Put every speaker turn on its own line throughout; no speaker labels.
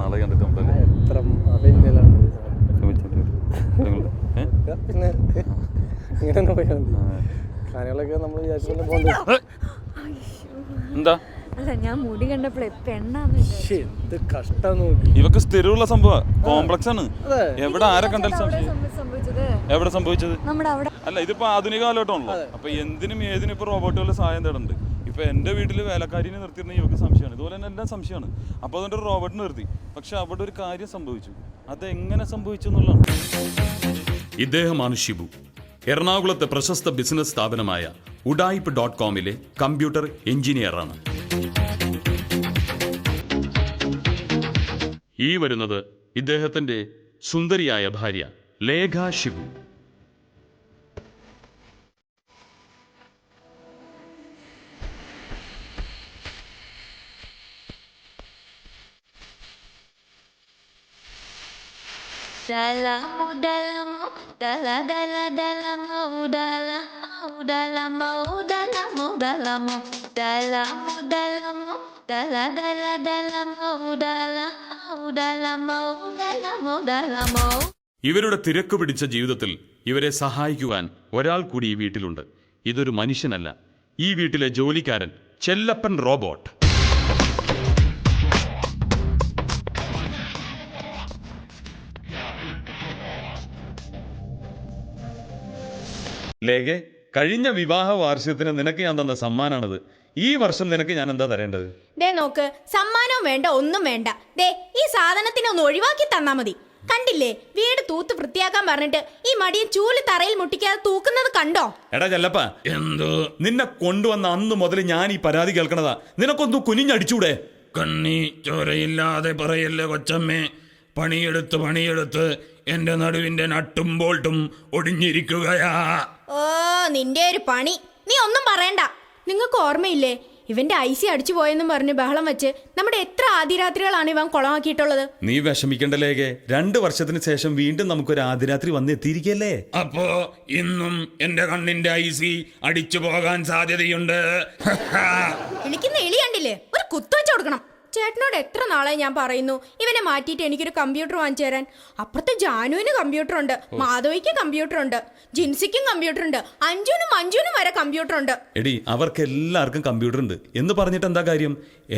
നാളെ കണ്ടിട്ട്
എത്ര പിന്നിലാണ്
ശ്രമിച്ചിട്ട് വരും. നിങ്ങളുടെ-
പിന്നെ ഇങ്ങനെ തന്നെ പോയാൽ മതി. കാര്യങ്ങളൊക്കെ നമ്മൾ വിചാരിച്ചു
എന്താ?
അല്ല ഞാൻ മുടി കണ്ടപ്പോഴേ പെണ്ണാന്ന് വിചാരിച്ചു.
ശ്ശേ, എന്ത് കഷ്ടം നോക്കി.
ഇവക്ക് സ്ഥിരമുള്ള സംഭവം. കോംപ്ലക്സ് ആണ് എവിടെ ആരെ കണ്ടാലും എവിടെ സംഭവിച്ചത്?
നമ്മുടെ അവിടെ
അല്ല ഇതിപ്പോ ആധുനിക കാലഘട്ടമാണല്ലോ. അപ്പൊ എന്തിനും ഏതിനും ഇപ്പൊ റോബോട്ടുകളുടെ സഹായം തേടുന്നുണ്ട് ഇപ്പൊ എന്റെ വീട്ടിൽ വേലക്കാരിനെ നിർത്തിയിരുന്ന ഇവർക്ക് സംശയമാണ്. ഇതുപോലെ തന്നെ എല്ലാം സംശയമാണ്. അപ്പോൾ അതുകൊണ്ട് ഒരു റോബോട്ട് നിർത്തി. പക്ഷെ അവിടെ ഒരു കാര്യം സംഭവിച്ചു. അത് എങ്ങനെ സംഭവിച്ചു എന്നുള്ളതാണ്.
ഇദ്ദേഹമാണ് ഷിബു. എറണാകുളത്തെ പ്രശസ്ത ബിസിനസ് സ്ഥാപനമായ ഉഡായിപ്പ് ഡോട്ട് കോമിലെ കമ്പ്യൂട്ടർ എഞ്ചിനീയറാണ്. ഈ വരുന്നത് ഇദ്ദേഹത്തിന്റെ സുന്ദരിയായ ഭാര്യ Lekha Shibu.
Dalam, dalam, dalam, dalam, dalam, dalam, dalam, dalam, dalam, dalam, dalam, dalam, dalam, dalam, dalam, dalam, dalam,
ഇവരുടെ തിരക്ക് പിടിച്ച ജീവിതത്തിൽ ഇവരെ സഹായിക്കുവാൻ ഒരാൾ കൂടി ഈ വീട്ടിലുണ്ട് ഇതൊരു മനുഷ്യനല്ല ഈ വീട്ടിലെ ജോലിക്കാരൻ ചെല്ലപ്പൻ റോബോട്ട് ലേഖെ കഴിഞ്ഞ വിവാഹ വാർഷികത്തിന് നിനക്ക് ഞാൻ തന്ന സമ്മാനാണിത്. ഈ വർഷം നിനക്ക് ഞാൻ എന്താ തരേണ്ടത്?
ദേ നോക്ക് സമ്മാനവും വേണ്ട ഒന്നും വേണ്ട. ദേ ഈ സാധനത്തിനെ ഒന്ന് ഒഴിവാക്കി തന്നാ മതി. കണ്ടില്ലേ വീട് തൂത്ത് വൃത്തിയാക്കാൻ പറഞ്ഞിട്ട് ഈ മടിയെ ചൂൽ തറയിൽ മുട്ടിക്കാതെ തൂക്കുന്നത് കണ്ടോ?
എടാ ചെല്ലപ്പ എന്തോ? നിന്നെ കൊണ്ടുവന്ന അന്ന് മുതൽ ഞാൻ ഈ പരാതി കേൾക്കണതാ. നിനക്കൊന്ന് കുനിഞ്ഞടിച്ചൂടെ? കണ്ണി ചോരയില്ലാതെ പറയല്ലേ കൊച്ചമ്മേ. പണിയെടുത്ത് പണിയെടുത്ത്. എന്റെ നടുവിന്റെ നട്ടും ബോൾട്ടും ഒടിഞ്ഞിരിക്കുകയാ.
ഓ നിന്റെ ഒരു പണി. നീ ഒന്നും പറയണ്ട. നിങ്ങൾക്ക് ഓർമ്മയില്ലേ? ഇവന്റെ ഐ സി അടിച്ചു പോയെന്നും പറഞ്ഞ് ബഹളം വെച്ച് നമ്മുടെ എത്ര ആദിരാത്രികളാണ് ഇവൻ കുളമാക്കിയിട്ടുള്ളത്?
നീ വിഷമിക്കണ്ടല്ലേ രണ്ട് വർഷത്തിന് ശേഷം വീണ്ടും നമുക്കൊരു ആദിരാത്രി വന്നെത്തിയിരിക്കല്ലേ? അപ്പോ ഇന്നും എന്റെ കണ്ണിന്റെ ഐ സി അടിച്ചു പോകാൻ സാധ്യതയുണ്ട്.
വിളിക്കുന്ന എലി കണ്ടില്ലേ? ഒരു കുത്തുവെച്ചു കൊടുക്കണം. ചേട്ടനോട് എത്ര നാളെ ഞാൻ പറയുന്നു? ഇവനെ മാറ്റിയിട്ട് എനിക്കൊരു കമ്പ്യൂട്ടർ വാങ്ങിച്ചു തരാൻ. അപ്പുറത്തെ ജാനുവിന് കമ്പ്യൂട്ടർ ഉണ്ട് മാധവിക്ക് കമ്പ്യൂട്ടർ ഉണ്ട് ജിൻസിക്കും കമ്പ്യൂട്ടർ ഉണ്ട് അഞ്ജുനും മഞ്ജുനും വരെ കമ്പ്യൂട്ടർ ഉണ്ട്
എടി അവർക്ക് എല്ലാവർക്കും കമ്പ്യൂട്ടർ ഉണ്ട് എന്ന് പറഞ്ഞിട്ട് എന്താ കാര്യം?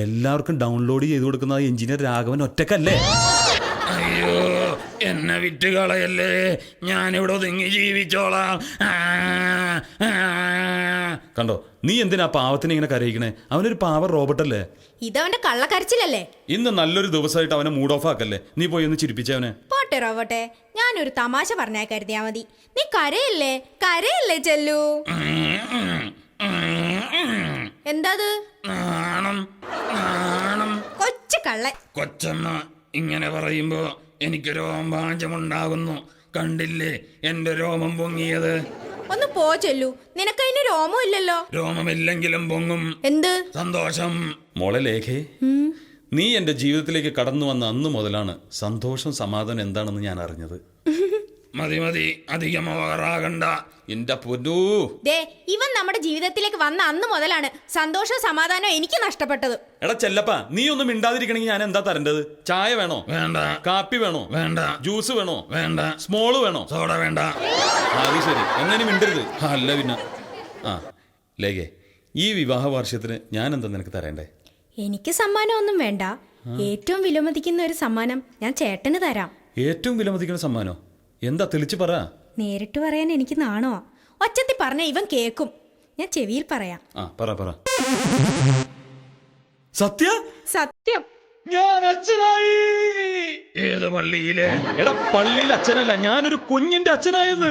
എല്ലാവർക്കും ഡൗൺലോഡ് ചെയ്ത് കൊടുക്കുന്ന എഞ്ചിനീയർ രാഘവൻ ഒറ്റക്കല്ലേ? എന്നെ വിറ്റ് കളയല്ലേ ഞാനിവിടെ ഒതുങ്ങി ജീവിച്ചോളാം. കണ്ടോ നീ എന്തിനാ പാവത്തിനെ ഇങ്ങനെ കരയിക്കണേ? അവനൊരു പാവ റോബോട്ടല്ലേ
ഇതവന്റെ കള്ളക്കരച്ചിലല്ലേ?
ഇന്ന് നല്ലൊരു ദിവസമായിട്ട് അവനെ മൂഡ് ഓഫ് ആക്കല്ലേ? നീ പോയി ഒന്ന് ചിരിപ്പിച്ചവനെ
പോട്ടെ റോബോട്ടെ ഞാനൊരു തമാശ പറഞ്ഞാൽ കരുതിയാ മതി. നീ കരയല്ലേ? കരയല്ലേ ചെല്ലു? എന്താത്? കൊച്ചു കള്ളൻ.
കൊച്ചമ്മ ഇങ്ങനെ പറയുമ്പോ എനിക്ക് രോമാഞ്ചമുണ്ടാകുന്നു കണ്ടില്ലേ? എന്റെ രോമം പൊങ്ങിയത്.
ഒന്ന് പോ ചെല്ലു. നിനക്കതിന് രോമം ഇല്ലല്ലോ.
രോമമില്ലെങ്കിലും പൊങ്ങും.
എന്ത്?
സന്തോഷം. മോളെ ലേഖേ നീ എന്റെ ജീവിതത്തിലേക്ക് കടന്നു വന്ന അന്ന് മുതലാണ് സന്തോഷം സമാധാനം എന്താണെന്ന് ഞാൻ അറിഞ്ഞത്. മതി മതി. അധികം അവകറാകണ്ട എന്റെ പൊന്നു.
ദേ ഇവൻ നമ്മുടെ ജീവിതത്തിലേക്ക് വന്ന അന്ന് മുതലാണ് സന്തോഷവും സമാധാനവും എനിക്ക് നഷ്ടപ്പെട്ടത്.
എടാ ചെല്ലപ്പ നീ ഒന്നും മിണ്ടാതിരിക്കണെങ്കിൽ ഞാൻ എന്താ തരേണ്ടത്? ചായ വേണോ? വേണ്ട. കാപ്പി വേണോ? വേണ്ട. ജ്യൂസ് വേണോ? വേണ്ട. സ്മോൾ വേണോ? സോഡ വേണ്ട. അത് ശരി. എങ്ങനെ മിണ്ടരുത്. അല്ല പിന്നെ. ആ ലേഖേ ഈ വിവാഹ വാർഷികത്തിന് ഞാൻ എന്താ നിനക്ക് തരേണ്ടേ?
എനിക്ക് സമ്മാനം ഒന്നും വേണ്ട ഏറ്റവും വിലമതിക്കുന്ന ഒരു സമ്മാനം ഞാൻ ചേട്ടന് തരാം.
ഏറ്റവും വിലമതിക്കുന്ന സമ്മാനോ? എന്താ തെളിച്ചു പറ.
നേരിട്ട് പറയാൻ എനിക്ക് നാണോ? ഒച്ചത്തി പറഞ്ഞ ഇവൻ കേക്കും. ഞാൻ ചെവിയിൽ പറയാം.
ആ പറ പറ. സത്യ?
സത്യം.
ഞാൻ അച്ഛനായി. ഏത് പള്ളിയിലെ? എടാ പള്ളിയിൽ അച്ഛനല്ല ഞാനൊരു കുഞ്ഞിന്റെ അച്ഛനായത്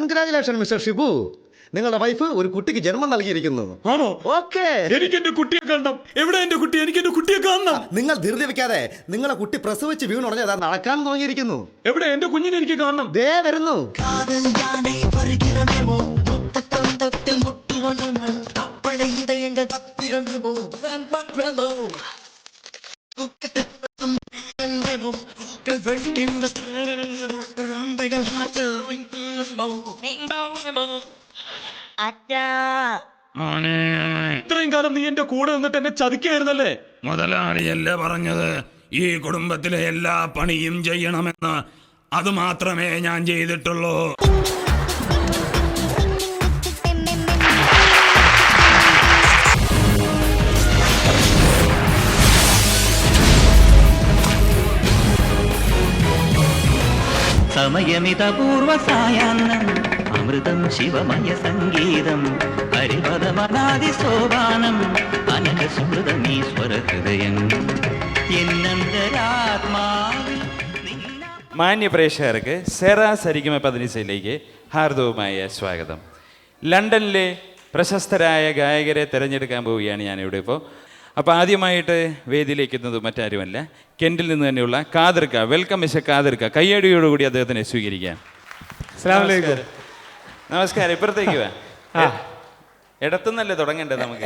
കൺഗ്രാചുലേഷൻ മിസ്റ്റർ ഷിബു. നിങ്ങളുടെ വൈഫ് ഒരു കുട്ടിക്ക് ജന്മം നൽകിയിരിക്കുന്നു.
ആണോ?
ഓക്കെ.
എനിക്ക് എന്റെ കുട്ടിയെ കാണണം. എവിടെ എന്റെ കുട്ടി? എനിക്ക് എന്റെ കുട്ടിയെ കാണണം.
നിങ്ങൾ ധൃതി വെക്കാതെ നിങ്ങളെ കുട്ടി പ്രസവിച്ച് വീണ് അതാ നടക്കാൻ തുടങ്ങിയിരിക്കുന്നു.
എവിടെ? എന്റെ കുഞ്ഞിനെ എനിക്ക് കാണണം.
ദേ വരുന്നു.
കാതൽ
ഇത്രയും കാലം നീ എന്റെ കൂടെ നിന്നിട്ട് എന്നെ ചതിക്കായിരുന്നല്ലേ?
മുതലാളിയല്ലേ പറഞ്ഞത്? ഈ കുടുംബത്തിലെ എല്ലാ പണിയും ചെയ്യണമെന്ന്. അത് മാത്രമേ ഞാൻ ചെയ്തിട്ടുള്ളൂ.
സമയമിതപൂർവ സായാഹ്നം അമൃതം ശിവമയ സംഗീതം ഹരിപദമനാദി സോപാനം അനക സുഹൃതമീശ്വര ഹൃദയം. നിന്ന
മാന്യ സെറ സരിഗമ പതിനിസയിലേക്ക് ഹാർദവുമായ സ്വാഗതം. ലണ്ടനിലെ പ്രശസ്തരായ ഗായകരെ തിരഞ്ഞെടുക്കാൻ പോവുകയാണ് ഞാനിവിടെ ഇപ്പോൾ. അപ്പോൾ ആദ്യമായിട്ട് വേദിയിലേക്ക് എത്തുന്നത് മറ്റാരുമല്ല. കെൻഡിൽ നിന്ന് തന്നെയുള്ള കാതിർക്ക വെൽക്കം മിസ്റ്റർ കാതിർക്ക. കയ്യടിയോടുകൂടി അദ്ദേഹത്തിനെ സ്വീകരിക്കാം. നമസ്കാരം. ഇപ്പുറത്തേക്ക് വാ. ഇടത്തുനിന്നല്ലേ തുടങ്ങണ്ടേ നമുക്ക്?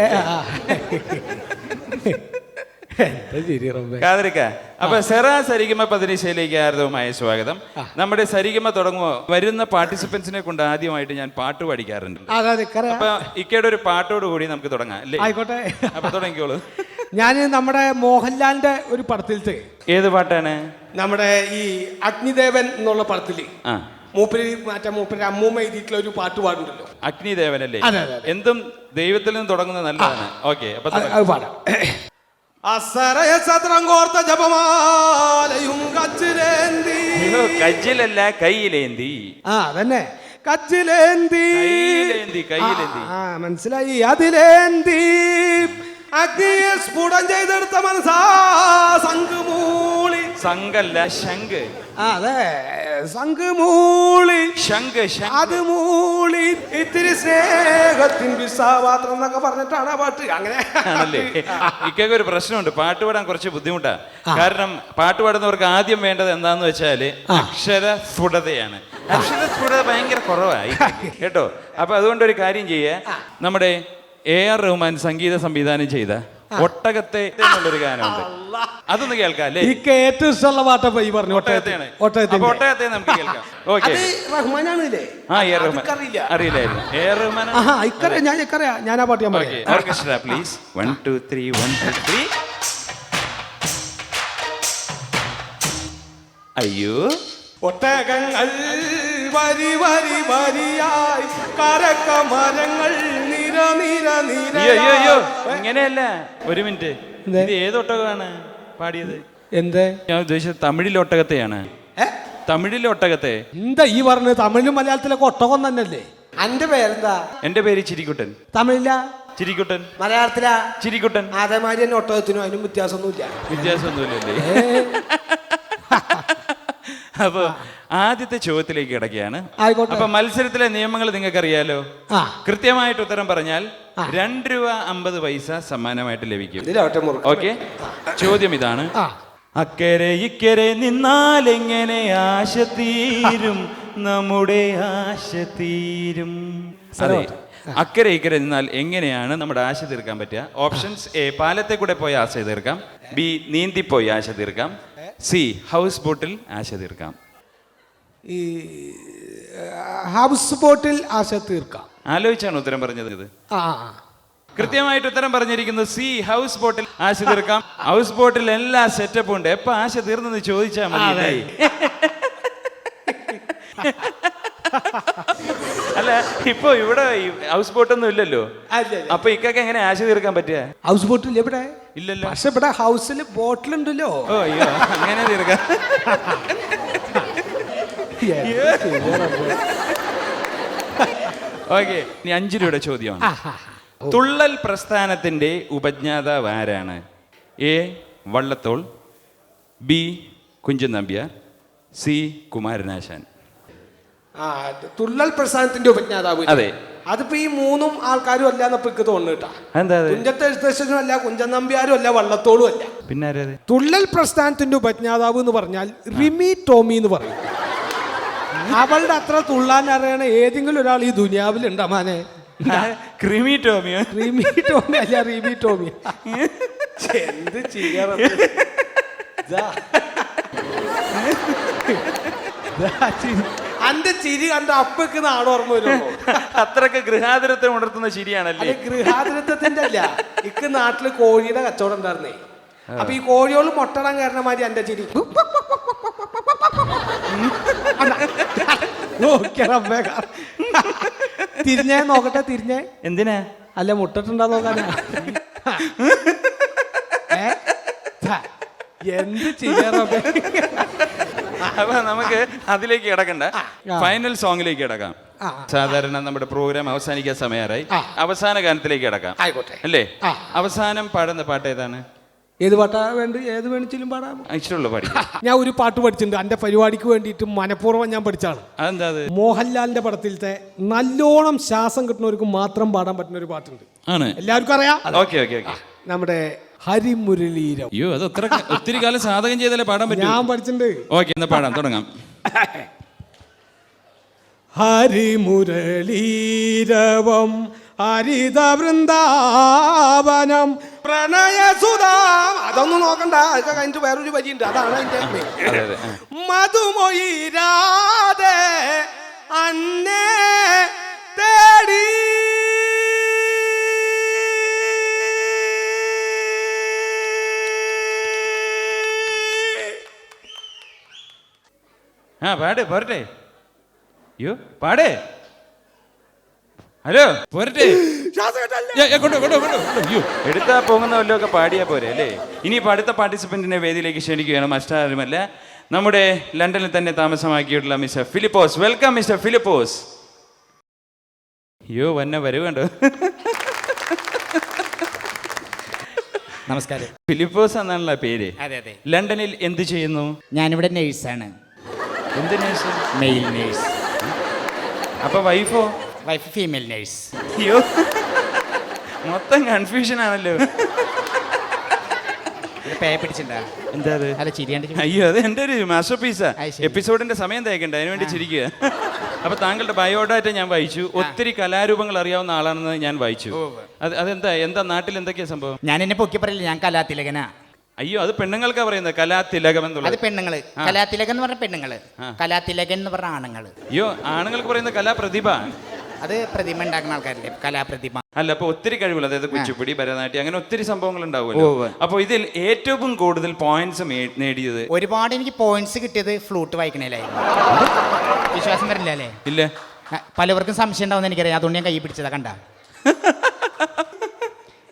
കാതിരിക്ക അപ്പൊ സെറ സരിഗമ പതിനിശയിലേക്ക് ആർദവുമായ സ്വാഗതം. നമ്മുടെ സരിഗമ തുടങ്ങുമോ? വരുന്ന പാർട്ടിസിപ്പൻസിനെ കൊണ്ട് ആദ്യമായിട്ട് ഞാൻ പാട്ട് പഠിക്കാറുണ്ട്. അപ്പൊ ഇക്കയുടെ ഒരു പാട്ടോട് കൂടി നമുക്ക് തുടങ്ങാം അല്ലേ?
ആയിക്കോട്ടെ.
അപ്പൊ തുടങ്ങിക്കോളൂ.
ഞാൻ നമ്മുടെ മോഹൻലാലിന്റെ ഒരു പടത്തിലത്തെ
ഏത് പാട്ടാണ്?
നമ്മുടെ ഈ അഗ്നിദേവൻ എന്നുള്ള
പടത്തിൽ
മൂപ്പര് മറ്റേ മൂപ്പര് അമ്മൂമ്മ എഴുതിയിട്ടുള്ള ഒരു പാട്ട് പാടുണ്ടല്ലോ. അതെ, അതെ.
എന്തും ദൈവത്തിൽ നിന്ന് തുടങ്ങുന്നത് നല്ലതാണ്. ഓക്കെ അപ്പൊ
പാടാം. കോർത്ത ജപമാലയും കച്ചിലേന്തി.
കച്ചിലല്ല കയ്യിലേന്തി.
ആ അതന്നെ. കച്ചിലേന്തി.
കയ്യിലേന്തി, കയ്യിലേന്തി.
ആ, ആ മനസ്സിലായി. അതിലേന്തി. അഗ്നിയെ സ്ഫുടം ചെയ്തെടുത്ത മനസ്സാ സംഘമൂളി
സംഘല്ല ശംഖ്.
അതെ. സംഘമൂളി
ശംഖ്
അത് മൂളി. ഇത്തിരി സ്നേഹത്തിൻ വിസാപാത്രം എന്നൊക്കെ പറഞ്ഞിട്ടാണ് ആ പാട്ട്. അങ്ങനെ.
ആണല്ലേ? ഇക്കൊക്കെ ഒരു പ്രശ്നമുണ്ട്. പാട്ട് പാടാൻ കുറച്ച് ബുദ്ധിമുട്ടാ. കാരണം പാട്ട് പാടുന്നവർക്ക് ആദ്യം വേണ്ടത് എന്താന്ന് വെച്ചാൽ അക്ഷര സ്ഫുടതയാണ്. അക്ഷര സ്ഫുടത ഭയങ്കര കുറവായി കേട്ടോ? അപ്പൊ അതുകൊണ്ട് ഒരു കാര്യം ചെയ്യേ. നമ്മുടെ എ ആർ റഹ്മാൻ സംഗീത സംവിധാനം ചെയ്ത ഒട്ടകത്തെ എന്നുള്ളൊരു ഗാനമുണ്ട്. അതൊന്ന് കേൾക്കാം അല്ലേ?
ഏറ്റവും ഇഷ്ടമുള്ള പാട്ടപ്പ ഈ പറഞ്ഞു
ഒട്ടകത്തെയാണ്.
ഒട്ടകത്തെ
നമുക്ക് കേൾക്കാം. ഓക്കെ.
അത് റഹ്മാനാണില്ലേ?
ആ എ ആർ റഹ്മാൻ.
അറിയില്ല
അറിയില്ലായിരുന്നു. എ ആർ റഹ്മാൻ
ആഹാ ഇക്കറിയാം. ഞാൻ ഇക്കറിയാം. ഞാൻ ആ പാട്ട് ഞാൻ
ഓക്കെ.
പറയാം
orchestra please one two three one two three അയ്യോ.
ഒട്ടകങ്ങൾ വരി വരി വരിയായി കരക്ക മരങ്ങൾ
അയ്യോ ഇങ്ങനെയല്ല. ഒരു മിനിറ്റ്. ഇത് ഏത് ഒട്ടകമാണ് പാടിയത്?
എന്തേ?
ഞാൻ ഉദ്ദേശിച്ചത് തമിഴിലെ ഒട്ടകത്തെയാണ്.
തമിഴിൽ
തമിഴിലെ ഒട്ടകത്തെ.
എന്താ ഈ പറഞ്ഞത്? തമിഴിലും മലയാളത്തിലൊക്കെ ഒട്ടകം തന്നെയല്ലേ? എന്റെ പേരെന്താ?
എന്റെ പേര് ചിരിക്കുട്ടൻ.
തമിഴില?
ചിരിക്കുട്ടൻ.
മലയാളത്തിലാ?
ചിരിക്കുട്ടൻ.
അതേമാതിരി തന്നെ ഒട്ടകത്തിനും അതിനും വ്യത്യാസമൊന്നുമില്ല.
വ്യത്യാസമൊന്നുമില്ലല്ലേ? അപ്പൊ ആദ്യത്തെ ചോദ്യത്തിലേക്ക് കിടക്കുകയാണ്. അപ്പൊ മത്സരത്തിലെ നിയമങ്ങൾ നിങ്ങൾക്ക് അറിയാലോ കൃത്യമായിട്ട് ഉത്തരം പറഞ്ഞാൽ രണ്ട് രൂപ അമ്പത് പൈസ സമ്മാനമായിട്ട് ലഭിക്കും. ഓക്കെ? ചോദ്യം ഇതാണ്. അക്കരെ ഇക്കരെ നിന്നാൽ എങ്ങനെ ആശ തീരും? നമ്മുടെ ആശ തീരും. അതെ. അക്കരെ ഇക്കരെ നിന്നാൽ എങ്ങനെയാണ് നമ്മുടെ ആശ തീർക്കാൻ പറ്റുക? ഓപ്ഷൻസ് എ പാലത്തെ കൂടെ പോയി ആശ തീർക്കാം. ബി നീന്തിപ്പോയി ആശ തീർക്കാം. സി ഹൗസ് ബോട്ടിൽ ആശ തീർക്കാം.
ഈ ഹൗസ് ബോട്ടിൽ ആശ തീർക്കാം.
ആലോചിച്ചാണ് ഉത്തരം പറഞ്ഞത് ഇത്.
ആ ആ, ആ.
കൃത്യമായിട്ട് ഉത്തരം പറഞ്ഞിരിക്കുന്നത് സി ഹൗസ് ബോട്ടിൽ ആശ തീർക്കാം. ഹൗസ് ബോട്ടിൽ എല്ലാ സെറ്റപ്പും ഉണ്ട്. എപ്പോ ആശ തീർന്നെന്ന് ചോദിച്ചാൽ മതി. അല്ല ഇപ്പൊ ഇവിടെ ഹൗസ് ബോട്ട്
ഒന്നും ഇല്ലല്ലോ.
അപ്പൊ ഇക്കൊക്കെ എങ്ങനെ ആശ തീർക്കാൻ പറ്റിയ?
ഹൗസ് ബോട്ട് ഇല്ല ഇവിടെ?
ഇല്ലല്ലോ.
പക്ഷെ ഇവിടെ ഹൗസിൽ ബോട്ടിലുണ്ടല്ലോ
ഓ അയ്യോ അങ്ങനെ തീർക്കാം. ഓക്കെ ഇനി അഞ്ചു രൂപയുടെ ചോദ്യമാണ് തുള്ളൽ പ്രസ്ഥാനത്തിന്റെ ഉപജ്ഞാതാവ് ആരാണ്? A Vallathol B Kunchan Nambiar C Kumaranasan.
തുള്ളൽ പ്രസ്ഥാനത്തിന്റെ ഉപജ്ഞാതാവ്
അതെ.
അതിപ്പോ ഈ മൂന്നും ആൾക്കാരും അല്ല എന്നപ്പോ എനിക്ക് തോന്നുന്നു
എന്താ അത്?
കുഞ്ചത്തെ എഴുത്തച്ഛനും അല്ല കുഞ്ചൻ നമ്പ്യാരും അല്ല വള്ളത്തോളും അല്ല.
പിന്നെ
തുള്ളൽ പ്രസ്ഥാനത്തിന്റെ ഉപജ്ഞാതാവ് എന്ന് പറഞ്ഞാൽ റിമി ടോമി എന്ന് പറയും. അവളുടെ അത്ര തുള്ളാൻ അറിയണ ഏതെങ്കിലും ഒരാൾ ഈ ദുനിയാവിൽ മാനെ
ക്രിമി ടോമിയോ
ക്രിമി ടോമി അല്ല റിമി ടോമി. എന്ത് ചെയ്യാറ അന്റെ ചിരി കണ്ട അപ്പക്ക് നാട് ഓർമ്മ വരുമോ?
അത്രയ്ക്ക് ഗൃഹാതുരത്തെ ഉണർത്തുന്ന ശരിയാണല്ലേ?
ഗൃഹാതിരത്വത്തിന്റെ അല്ല. ഇക്ക് നാട്ടിൽ കോഴിയുടെ കച്ചവടം ഉണ്ടായിരുന്നേ. അപ്പൊ ഈ കോഴിയോൾ മുട്ടടാൻ കാരണമാതിരി എന്റെ ചിരി. തിരിഞ്ഞേ നോക്കട്ടെ തിരിഞ്ഞേ.
എന്തിനാ?
അല്ല മുട്ടിട്ടുണ്ടോ നോക്കാനാ? എന്ത് ചെയ്യാറൊക്കെ
അപ്പൊ നമുക്ക് അതിലേക്ക് കിടക്കണ്ട. ഫൈനൽ സോങ്ങിലേക്ക് കിടക്കാം. സാധാരണ നമ്മുടെ പ്രോഗ്രാം അവസാനിക്കാൻ സമയമായി. അവസാന ഗാനത്തിലേക്ക് കിടക്കാം.
ആയിക്കോട്ടെ.
അല്ലേ? അവസാനം പാടുന്ന പാട്ട് ഏതാണ്?
ഏത് പാട്ടാ വേണ്ട ഏത് വേണിച്ചിലും പാടാം.
ഇഷ്ടമുള്ള പാടി
ഞാൻ ഒരു പാട്ട് പഠിച്ചിട്ടുണ്ട്. എന്റെ പരിപാടിക്ക് വേണ്ടിയിട്ട് മനഃപൂർവം ഞാൻ പഠിച്ചാണ്.
അതെന്താ
മോഹൻലാലിന്റെ പടത്തിലത്തെ നല്ലോണം ശ്വാസം കിട്ടുന്നവർക്ക് മാത്രം പാടാൻ പറ്റുന്ന ഒരു പാട്ടുണ്ട്.
ആണ്.
എല്ലാവർക്കും അറിയാം?
Okay okay okay.
നമ്മുടെ ഹരിമുരളീരം.
അയ്യോ അത് അത്ര ഒത്തിരി കാലം സാധകം ചെയ്താലേ പാടാൻ പറ്റും.
ഞാൻ പഠിച്ചിട്ടുണ്ട്.
ഓക്കെ എന്നാ പാടാം തുടങ്ങാം.
ഹരിമുരളീരവം ഹരിത വൃന്ദാവനം പ്രണയസുധാം അതൊന്നും നോക്കണ്ട അതൊക്കെ കഴിഞ്ഞിട്ട് വേറൊരു വരിയുണ്ട്. അതാണ് അതിന്റെ. മധുമൊയിരാതെ അന്നേ തേടി
ആ പാട് പോരട്ടെ. അയ്യോ പാടേ. ഹലോ
പോരട്ടെ. അയ്യോ
എടുത്താ പോകുന്ന വല്ലതൊക്കെ പാടിയാ പോരെ അല്ലേ? ഇനിയിപ്പോൾ അടുത്ത പാർട്ടിസിപ്പന്റിനെ വേദിയിലേക്ക് ക്ഷണിക്കുകയാണ് മസ്റ്റാരുമല്ല. നമ്മുടെ ലണ്ടനിൽ തന്നെ താമസമാക്കിയിട്ടുള്ള mister Philipose. Welcome mister Philipose. അയ്യോ വന്നെ വരുവേണ്ടോ കണ്ടോ?
നമസ്കാരം.
ഫിലിപ്പോസ് എന്നാണല്ലോ പേര്.
അതെ അതെ.
ലണ്ടനിൽ എന്ത് ചെയ്യുന്നു?
ഞാനിവിടെ നേഴ്സാണ്
എന്ത് നേഴ്സ്
മെയിൽ നേഴ്സ്
അപ്പൊ വൈഫോ
വൈഫ് ഫീമെയിൽ നേഴ്സ്
അയ്യോ. മൊത്തം കൺഫ്യൂഷൻ ആണല്ലോ. എന്താ അത്? അയ്യോ അത് എന്റെ ഒരു മാസ്റ്റർ പീസാ എപ്പിസോഡിന്റെ സമയം തേക്കണ്ട? അതിനുവേണ്ടി ചിരിക്കുക. അപ്പൊ താങ്കളുടെ ബയോഡാറ്റ ഞാൻ വായിച്ചു. ഒത്തിരി കലാരൂപങ്ങൾ അറിയാവുന്ന ആളാണെന്ന് ഞാൻ വായിച്ചു. അത് അതെന്താ? എന്താ നാട്ടിൽ എന്തൊക്കെയാ സംഭവം?
ഞാൻ എന്നെ പൊക്കി പറയില്ല ഞാൻ കലാതിലകനാ.
അയ്യോ അത് പെണ്ണുങ്ങൾക്കാ പറയുന്നത്. കലാതിലകം എന്നുള്ളത്.
അത് പെണ്ണുങ്ങൾ. കലാതിലകൻ എന്ന് പറഞ്ഞ പെണ്ണുങ്ങൾ. കലാതിലകൻ എന്ന് പറഞ്ഞ ആണുങ്ങൾ.
അയ്യോ ആണുങ്ങൾക്ക് പറയുന്ന കലാപ്രതിഭ.
അത് പ്രതിമ ഉണ്ടാക്കുന്ന ആൾക്കാരില്ലേ? കലാപ്രതിമ.
അല്ല അപ്പൊ ഒത്തിരി കഴിവുള്ള അതായത് കുച്ചിപ്പുടി ഭരതനാട്യം അങ്ങനെ ഒത്തിരി സംഭവങ്ങൾ ഉണ്ടാവുമല്ലോ.
ഉവ്വ്.
അപ്പൊ ഇതിൽ ഏറ്റവും കൂടുതൽ പോയിന്റ്സ് നേടിയത്?
ഒരുപാട് എനിക്ക് പോയിന്റ്സ് കിട്ടിയത് ഫ്ലൂട്ട് വായിക്കണേലായിരുന്നു വിശ്വാസം വരില്ല അല്ലേ?
ഇല്ല.
ആ, പലവർക്കും സംശയം ഉണ്ടാവും എനിക്കറിയാം. അതുകൊണ്ട് ഞാൻ കൈ പിടിച്ചതാ കണ്ട.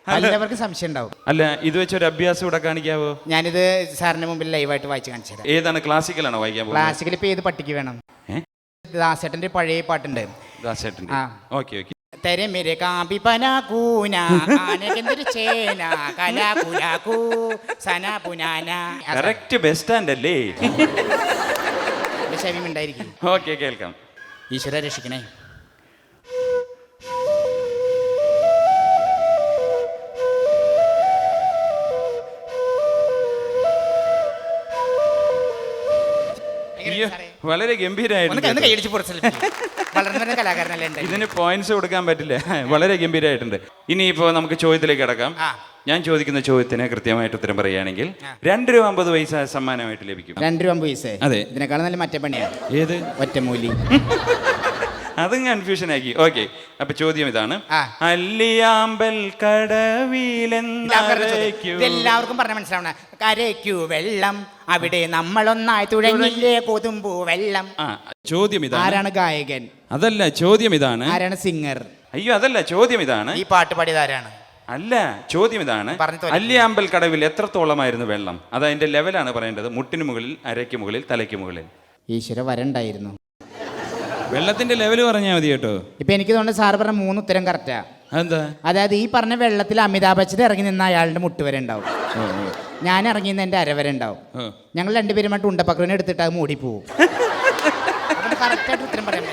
പലവർക്കും സംശയം ഉണ്ടാവും.
അല്ല ഇത് വെച്ചൊരു അഭ്യാസം ഇവിടെ കാണിക്കാവോ?
ഞാനിത് സാറിന് മുമ്പിൽ ലൈവായിട്ട് വായിച്ച് കാണിച്ചു തരാം.
ഏതാണ് ക്ലാസിക്കലാണോ വായിക്കാൻ പോകുന്നത്?
ക്ലാസിക്കൽ ഇപ്പൊ ഏത് പട്ടിക്ക് വേണം? ദാസേട്ടന്റെ പഴയ പാട്ടുണ്ട്.
ദാസേട്ടന്റെ.
ആ.
Okay okay.
തെരെ മേരെ കാമ്പി പന കൂന ആനകന്തൊരു ചേന കല കുലാക്കൂ സന പുനാന
കറക്റ്റ് ബസ് സ്റ്റാൻഡ് അല്ലേ?
ശവ്യം ഉണ്ടായിരിക്കും
ഓക്കെ കേൾക്കാം.
ഈശ്വര രക്ഷിക്കണേ.
അയ്യോ വളരെ
ഒന്ന് കൈയടിച്ച് വളർന്നു വരുന്ന കലാകാരനല്ലേ
ഇതിന് പോയിന്റ്സ് കൊടുക്കാൻ പറ്റില്ല. വളരെ ഗംഭീരമായിട്ടുണ്ട് ഇപ്പോ നമുക്ക് ചോദ്യത്തിലേക്ക് കടക്കാം.
ആ.
ഞാൻ ചോദിക്കുന്ന ചോദ്യത്തിന് കൃത്യമായിട്ട് ഉത്തരം പറയുകയാണെങ്കിൽ രണ്ട് രൂപ അമ്പത് പൈസ സമ്മാനമായിട്ട് ലഭിക്കും.
രണ്ട് രൂപ പൈസ?
അതെ.
ഇതിനേക്കാളും നല്ല മറ്റേ പണിയാണ്
ഏത്?
ഒറ്റമൂലി.
അതും കൺഫ്യൂഷൻ ആക്കി. ഓക്കെ അപ്പൊ ചോദ്യം ഇതാണ്. അല്ലിയാമ്പൽ
എല്ലാവർക്കും ഇതെല്ലാവർക്കും പറഞ്ഞ മനസ്സിലാവണ. കരയ്ക്കു വെള്ളം. അവിടെ നമ്മളൊന്നായി തുഴഞ്ഞില്ലേ കൊതുമ്പു വെള്ളം.
ചോദ്യം ഇതാണ്.
ആരാണ് ഗായകൻ?
അതല്ല ചോദ്യം ഇതാണ്.
ആരാണ് സിംഗർ?
അയ്യോ അതല്ല ചോദ്യം ഇതാണ്.
ഈ പാട്ട് പാടിയത് ആരാണ്?
അല്ല ചോദ്യം ഇതാണ്. അല്ലിയാമ്പൽ കടവിൽ എത്രത്തോളമായിരുന്നു വെള്ളം? അത് അതിന്റെ ലെവലാണ് പറയേണ്ടത്. മുട്ടിന് മുകളിൽ അരയ്ക്ക് മുകളിൽ തലയ്ക്ക് മുകളിൽ.
ഈശ്വര വരണ്ടായിരുന്നു.
വെള്ളത്തിന്റെ ലെവൽ പറഞ്ഞാൽ മതി കേട്ടോ.
ഇപ്പൊ എനിക്ക് തോന്നുന്നു സാർ പറഞ്ഞ മൂന്ന് ഉത്തരം കറക്റ്റാ
അതെന്താ?
അതായത് ഈ പറഞ്ഞ വെള്ളത്തിൽ അമിതാഭ് ബച്ചൻ ഇറങ്ങി നിന്ന അയാളുടെ മുട്ട് വരെ ഉണ്ടാവും. ഞാൻ ഇറങ്ങി നിന്ന് എന്റെ അര വരെ ഉണ്ടാവും. ഞങ്ങൾ രണ്ടുപേരുമായിട്ട് ഉണ്ടപ്പക്കറിനെ എടുത്തിട്ട് അത് മൂടി പോവും. കറക്റ്റായിട്ട് ഉത്തരം പറയാൻ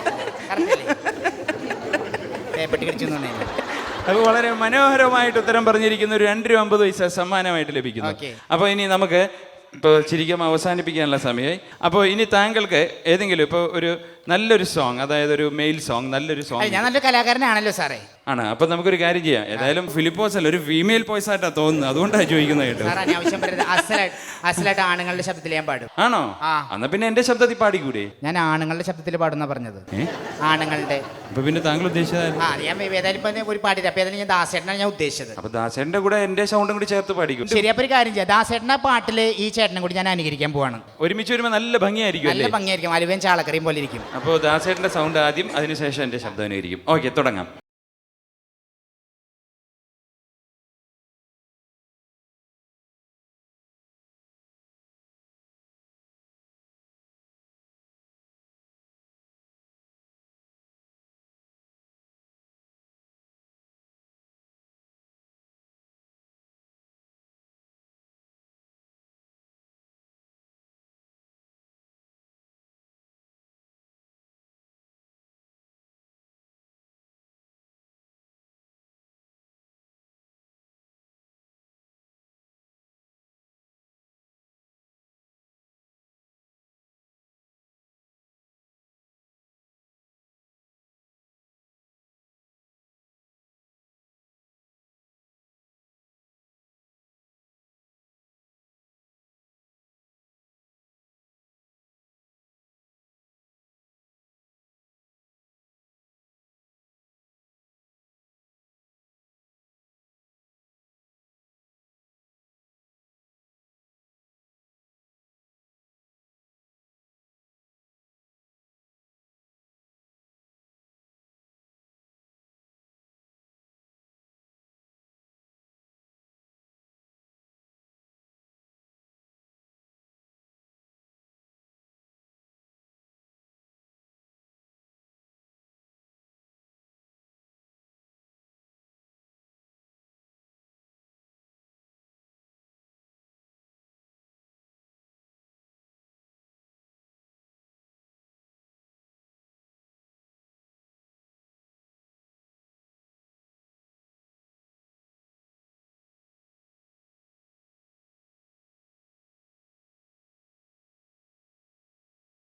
അത് വളരെ മനോഹരമായിട്ട് ഉത്തരം പറഞ്ഞിരിക്കുന്ന ഒരു രണ്ട് രൂപ അമ്പത് പൈസ സമ്മാനമായിട്ട് ലഭിക്കുന്നു.
അപ്പൊ
അപ്പോൾ ഇനി നമുക്ക് ഇപ്പോൾ ശരിക്കും അവസാനിപ്പിക്കാനുള്ള സമയമായി. അപ്പോൾ ഇനി താങ്കൾക്ക് ഏതെങ്കിലും ഇപ്പോൾ ഒരു നല്ലൊരു സോങ് അതായത് ഒരു മെയിൽ സോങ് നല്ലൊരു സോങ്
ഞാൻ നല്ല കലാകാരനാണല്ലോ സാറേ.
ആണ് അപ്പൊ നമുക്കൊരു കാര്യം ചെയ്യാം. ഏതായാലും ഫിലിപ്പോസ് അല്ല ഒരു ഫീമെയിൽ പോയ്സ് ആയിട്ടാ തോന്നുന്നു അതുകൊണ്ടാണ് ചോദിക്കുന്നത് കേട്ടോ.
സാർ അനാവശ്യം പറയരുത്. അസലായിട്ട് അസലായിട്ട് ആണുങ്ങളുടെ ശബ്ദത്തിൽ ഞാൻ പാടും.
ആണോ?
ആ.
എന്നാ പിന്നെ എന്റെ ശബ്ദത്തിൽ പാടിക്കൂടെ?
ഞാൻ ആണുങ്ങളുടെ ശബ്ദത്തിൽ പാടുന്ന പറഞ്ഞത്.
ഏ?
ആണുങ്ങളുടെ.
അപ്പൊ പിന്നെ താങ്കൾ ഉദ്ദേശിച്ചത്
ആ അത് ഞാൻ ഏതായാലും ഇപ്പൊ ഒരു പാടില്ല. അപ്പൊ ഏതായാലും ഞാൻ ദാസേട്ടനാണ് ഞാൻ ഉദ്ദേശിച്ചത്.
അപ്പോൾ ദാസേന്റെ കൂടെ എന്റെ സൗണ്ടും കൂടി ചേർത്ത് പാടിക്കും.
ശരി അപ്പൊ ഒരു കാര്യം ചെയ്യാം. ദാസേട്ടനെ പാട്ടിൽ ഈ ചേട്ടനെ കൂടി ഞാൻ അനുകരിക്കാൻ പോവാണ്.
ഒരുമിച്ച് വരുമ്പോൾ നല്ല ഭംഗിയായിരിക്കും
നല്ല
അല്ലേ?
ഭംഗിയായിരിക്കും. അലുവൻ ചാളക്കറിയും പോലെ ഇരിക്കും.
അപ്പോൾ ദാസേട്ടന്റെ സൗണ്ട് ആദ്യം അതിനുശേഷം എന്റെ ശബ്ദം അനുകരിക്കും ഓക്കെ തുടങ്ങാം.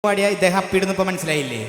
പാടിയ ഇദ്ദേഹം അപ്പിടുന്നപ്പോ മനസ്സിലായില്ലേ?